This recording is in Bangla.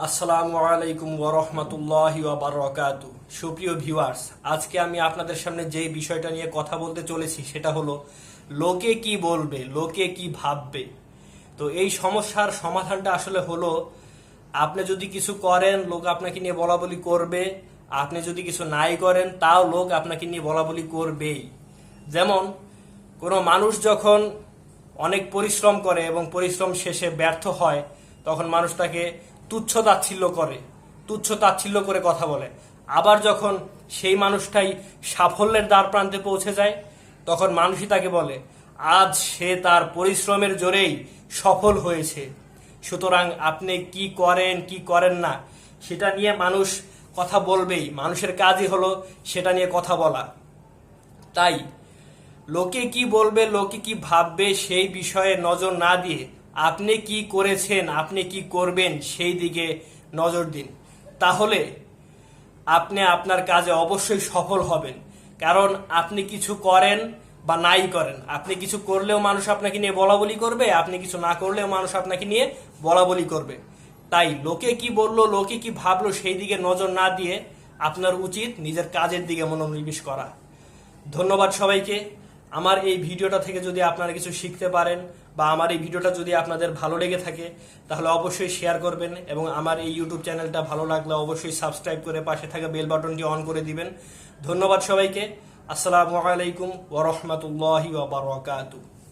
আসসালামু আলাইকুম ওরহমতুল্লাহি ওবরাকাতু সুপ্রিয় ভিউয়ার্স, আজকে আমি আপনাদের সামনে যে বিষয়টা নিয়ে কথা বলতে চলেছি সেটা হলো, লোকে কি বলবে, লোকে কি ভাববে? তো এই সমস্যার সমাধানটা আসলে হলো, আপনি যদি কিছু করেন, লোক আপনাকে নিয়ে বলা বলি করবে। আপনি যদি কিছু নাই করেন, তাও লোক আপনাকে নিয়ে বলা বলি করবেই। যেমন, কোনো মানুষ যখন অনেক পরিশ্রম করে এবং পরিশ্রম শেষে ব্যর্থ হয়, তখন মানুষ তাকে তুচ্ছ তাচ্ছিল্য করে, তুচ্ছ তাচ্ছিল্য করে কথা বলে। আবার যখন সেই মানুষটাই সাফল্যের দ্বার প্রান্তে পৌঁছে যায়, তখন মানুষই তাকে বলে, আজ সে তার পরিশ্রমের জোরেই সফল হয়েছে। সুতরাং আপনি কি করেন কি করেন না, সেটা নিয়ে মানুষ কথা বলবেই। মানুষের কাজই হলো সেটা নিয়ে কথা বলা। তাই লোকে কি বলবে, লোকে কি ভাববে, সেই বিষয়ে নজর না দিয়ে আপনি কি করেছেন, আপনি কি করবেন, সেই দিকে নজর দিন। তাহলে আপনি আপনার কাজে অবশ্যই সফল হবেন। কারণ আপনি কিছু করেন বা নাই করেন। আপনি কিছু করলেও মানুষ আপনাকে নিয়ে বলা বলি করবে, আপনি কিছু না করলেও মানুষ আপনাকে নিয়ে বলা বলি করবে। তাই লোকে কি বলল, লোকে কি ভাবলো, সেই দিকে নজর না দিয়ে আপনার উচিত নিজের কাজের দিকে মনোনিবেশ করা। ধন্যবাদ সবাইকে। আমার এই ভিডিওটা থেকে যদি আপনারা কিছু শিখতে পারেন বা আমার এই ভিডিওটা যদি আপনাদের ভালো লেগে থাকে, তাহলে অবশ্যই শেয়ার করবেন এবং আমার এই ইউটিউব চ্যানেলটা ভালো লাগলে অবশ্যই সাবস্ক্রাইব করে পাশে থাকা বেল বাটনটি অন করে দিবেন। ধন্যবাদ সবাইকে। আসসালামু আলাইকুম ওরহমতুল্লাহি ওবরাকাতু